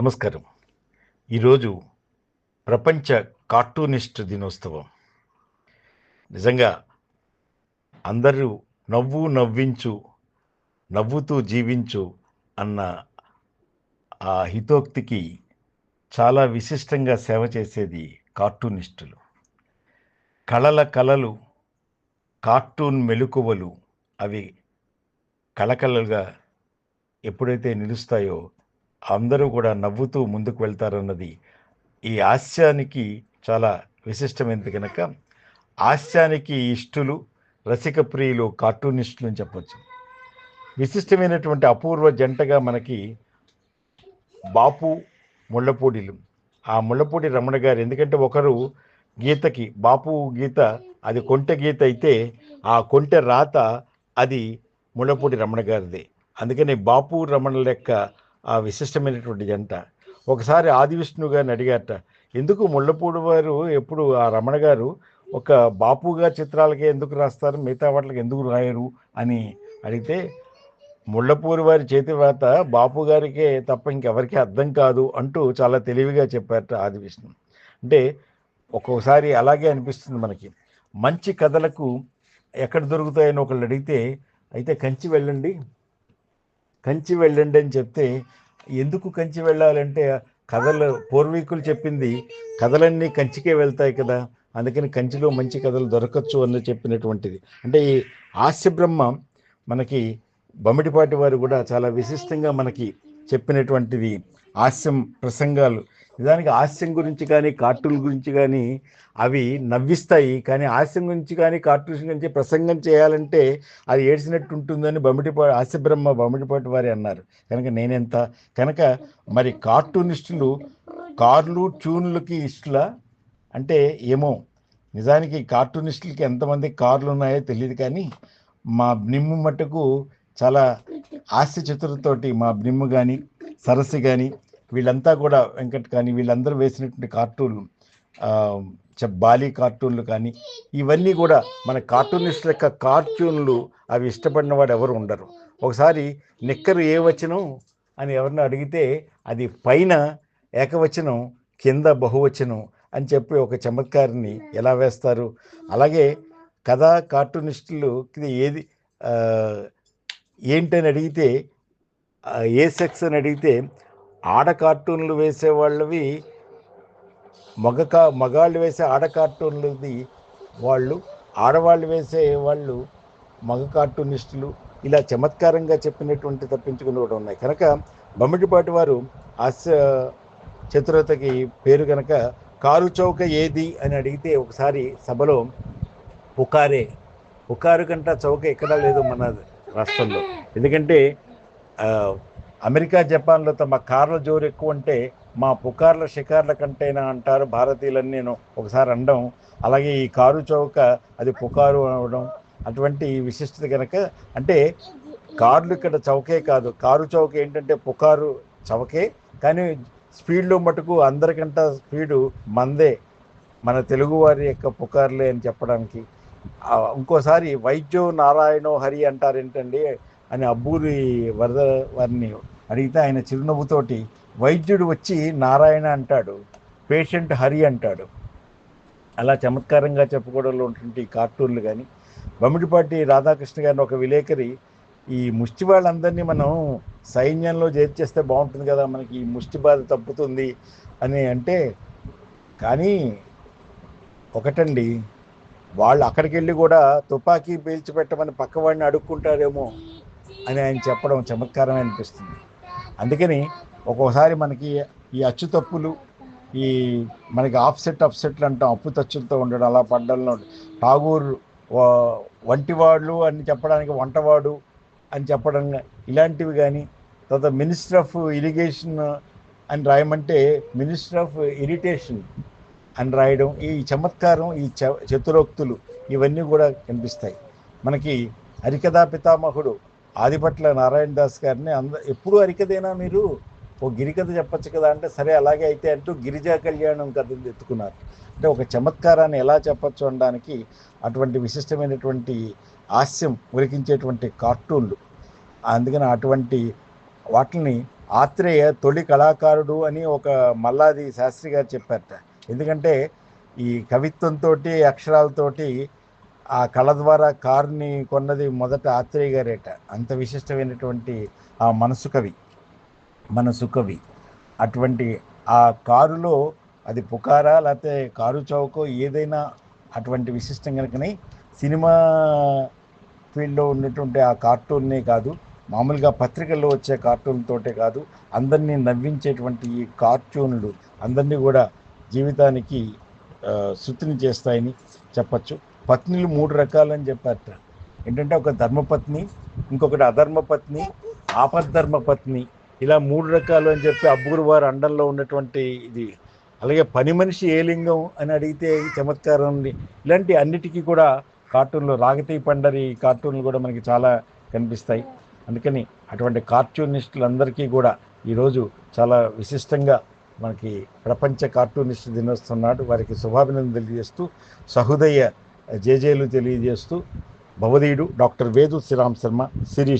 నమస్కారం. ఈరోజు ప్రపంచ కార్టూనిస్ట్ దినోత్సవం. నిజంగా అందరూ నవ్వు నవ్వించు నవ్వుతూ జీవించు అన్న ఆ హితోక్తికి చాలా విశిష్టంగా సేవ చేసేది కార్టూనిస్టులు. కళల కళలు కార్టూన్ మెలుకువలు అవి కళకళలుగా ఎప్పుడైతే నిలుస్తాయో అందరూ కూడా నవ్వుతూ ముందుకు వెళ్తారన్నది ఈ హాస్యానికి చాలా విశిష్టమైనది కనుక హాస్యానికి ఇష్టులు రసిక ప్రియులు కార్టూనిస్టులు అని చెప్పచ్చు. విశిష్టమైనటువంటి అపూర్వ జంటగా మనకి బాపు ముళ్ళపూడిలు. ఆ ముళ్ళపూడి రమణ గారు ఎందుకంటే ఒకరు గీతకి బాపు గీత అది కొంటె గీత అయితే ఆ కొంటె రాత అది ముళ్ళపూడి రమణ గారిది. అందుకని బాపు రమణ లెక్క ఆ విశిష్టమైనటువంటి జంట. ఒకసారి ఆది విష్ణు గారిని అడిగారట ఎందుకు ముళ్ళపూడి వారు ఎప్పుడు ఆ రమణ గారు ఒక బాపుగా చిత్రాలకే ఎందుకు రాస్తారు? మిగతా వాటికి ఎందుకు రాయరు? అని అడిగితే ముళ్ళపూరి వారి చేతి వ్రాత బాపు గారికే తప్ప ఇంకెవరికి అర్థం కాదు అంటూ చాలా తెలివిగా చెప్పారట ఆది విష్ణు. అంటే ఒక్కొక్కసారి అలాగే అనిపిస్తుంది మనకి. మంచి కథలకు ఎక్కడ దొరుకుతాయని ఒకళ్ళు అడిగితే అయితే కంచి వెళ్ళండి కంచి వెళ్ళండి అని చెప్తే ఎందుకు కంచి వెళ్ళాలంటే కథలు పూర్వీకులు చెప్పింది కథలన్నీ కంచికే వెళ్తాయి కదా అందుకని కంచిలో మంచి కథలు దొరకచ్చు అని చెప్పినటువంటిది. అంటే ఈ హాస్య బ్రహ్మ మనకి బొమ్మిడిపాటి వారు కూడా చాలా విశిష్టంగా మనకి చెప్పినటువంటిది హాస్యం ప్రసంగాలు. నిజానికి హాస్యం గురించి కానీ కార్టూన్ గురించి కానీ అవి నవ్విస్తాయి. కానీ హాస్యం గురించి కానీ కార్టూన్ గురించి ప్రసంగం చేయాలంటే అది ఏడ్చినట్టు ఉంటుందని బొమ్మిడిపాటి హాస్యబ్రహ్మ బొమ్మటిపాటి వారి అన్నారు. కనుక నేనెంత కనుక మరి కార్టూనిస్టులు కార్లు ట్యూన్లకి ఇష్టల అంటే ఏమో. నిజానికి కార్టూనిస్టులకి ఎంతమంది కార్లు ఉన్నాయో తెలియదు కానీ మా నిమ్ము మట్టుకు చాలా హాస్య చిత్రతోటి మా బ్రిమ్ము కానీ సరస్సు కానీ వీళ్ళంతా కూడా వెంకట్ కానీ వీళ్ళందరూ వేసినటువంటి కార్టూన్లు బాలీ కార్టూన్లు కానీ ఇవన్నీ కూడా మన కార్టూనిస్ట్ యొక్క కార్టూన్లు అవి ఇష్టపడిన వాడు ఎవరు ఉండరు. ఒకసారి నిక్కరు ఏ వచనం అని ఎవరిని అడిగితే అది పైన ఏకవచనం కింద బహువచనం అని చెప్పి ఒక చమత్కారిని ఎలా వేస్తారు? అలాగే కథ కార్టూనిస్టులు ఏది ఏంటని అడిగితే ఏ సెక్స్ అని అడిగితే ఆడ కార్టూన్లు వేసే వాళ్ళవి మగ కా మగాళ్ళు వేసే ఆడ కార్టూన్లది వాళ్ళు ఆడవాళ్ళు వేసే వాళ్ళు మగ కార్టూనిస్టులు ఇలా చమత్కారంగా చెప్పినటువంటి తప్పించుకుని కూడా ఉన్నాయి. కనుక బొమ్మటిపాటి వారు హాస్య చతురతకి పేరు కనుక కారు చౌక ఏది అని అడిగితే ఒకసారి సభలో పుకారే పుకారు కంట చౌక ఎక్కడా లేదు మన రాష్ట్రంలో. ఎందుకంటే అమెరికా జపాన్లో తమ కార్ల జోరు ఎక్కువ ఉంటే మా పుకార్ల షికార్ల కంటేనా అంటారు భారతీయులని నేను ఒకసారి అనడం అలాగే ఈ కారు చౌక అది పుకారు అవడం అటువంటి విశిష్టత కనుక అంటే కార్లు ఇక్కడ చౌకే కాదు. కారు చౌక ఏంటంటే పుకారు చౌకే కానీ స్పీడ్లో మటుకు అందరికంట స్పీడు మందే మన తెలుగువారి యొక్క పుకార్లే అని చెప్పడానికి. ఇంకోసారి వైద్యో నారాయణో హరి అంటారేంటండి అని అబ్బూరి వరద వారిని అడిగితే ఆయన చిరునవ్వుతోటి వైద్యుడు వచ్చి నారాయణ అంటాడు పేషెంట్ హరి అంటాడు. అలా చమత్కారంగా చెప్పుకోవడంలో ఉన్నటువంటి కార్టూన్లు కానీ బమ్మిడిపాటి రాధాకృష్ణ గారిని ఒక విలేకరి ఈ ముష్టి వాళ్ళందరినీ మనం సైన్యంలో చేర్చేస్తే బాగుంటుంది కదా మనకి ఈ ముష్టి బాధ తప్పుతుంది అని అంటే కానీ ఒకటండి వాళ్ళు అక్కడికి వెళ్ళి కూడా తుపాకీ పేల్చిపెట్టమని పక్కవాడిని అడుక్కుంటారేమో అని ఆయన చెప్పడం చమత్కారం అనిపిస్తుంది. అందుకని ఒక్కోసారి మనకి ఈ అచ్చు తప్పులు ఈ మనకి ఆఫ్సెట్ అప్సెట్లు అంటాం అప్పు తచ్చులతో ఉండడం అలా పడ్డంలో ఠాగూర్ వంటివాళ్ళు అని చెప్పడానికి వంటవాడు అని చెప్పడం ఇలాంటివి కానీ తర్వాత మినిస్టర్ ఆఫ్ ఇరిగేషన్ అని రాయమంటే మినిస్టర్ ఆఫ్ ఇరిటేషన్ అని రాయడం ఈ చమత్కారం ఈ చ చతురోక్తులు ఇవన్నీ కూడా కనిపిస్తాయి. మనకి హరికథా పితామహుడు ఆదిపట్ల నారాయణ దాస్ గారిని అంద ఎప్పుడు అరికదేనా మీరు? ఓ గిరికథ చెప్పచ్చు కదా అంటే సరే అలాగే అయితే అంటూ గిరిజా కళ్యాణం కథను ఎత్తుకున్నారు. అంటే ఒక చమత్కారాన్ని ఎలా చెప్పచ్చు అనడానికి అటువంటి విశిష్టమైనటువంటి హాస్యం ఉరికించేటువంటి కార్టూన్లు. అందుకని అటువంటి వాటిని ఆత్రేయ తొలి కళాకారుడు అని ఒక మల్లాది శాస్త్రి గారు చెప్పారట. ఎందుకంటే ఈ కవిత్వంతో అక్షరాలతోటి ఆ కళ ద్వారా కారుని కొన్నది మొదట ఆత్రేయ గారేట. అంత విశిష్టమైనటువంటి ఆ మనసు కవి మనసు కవి. అటువంటి ఆ కారులో అది పుకారా లేకపోతే కారు చౌకో ఏదైనా అటువంటి విశిష్టం కనుకనే సినిమా ఫీల్డ్లో ఉన్నటువంటి ఆ కార్టూన్నే కాదు మామూలుగా పత్రికల్లో వచ్చే కార్టూన్తోటే కాదు అందరినీ నవ్వించేటువంటి ఈ కార్టూన్లు అందరినీ కూడా జీవితానికి శృతిని చేస్తాయని చెప్పచ్చు. పత్నులు మూడు రకాలని చెప్పారట. ఏంటంటే ఒక ధర్మపత్ని ఇంకొకటి అధర్మపత్ని ఆపద్ధర్మపత్ని. ఇలా మూడు రకాలు అని చెప్పి అబ్బూరు వారి అండంలో ఉన్నటువంటి ఇది. అలాగే పని మనిషి ఏ లింగం అని అడిగితే చమత్కారం ఉంది. ఇలాంటి అన్నిటికీ కూడా కార్టూన్లు రాగతీ పండరి కార్టూన్లు కూడా మనకి చాలా కనిపిస్తాయి. అందుకని అటువంటి కార్టూనిస్టులందరికీ కూడా ఈరోజు చాలా విశిష్టంగా మనకి ప్రపంచ కార్టూనిస్ట్ దినోత్సవం నాడు వారికి శుభాభినందనలు తెలియజేస్తూ సహృదయ జేజేలు తెలియజేస్తూ భవదీయుడు డాక్టర్ వేదు శ్రీరామ్ శర్మ శిరీష్.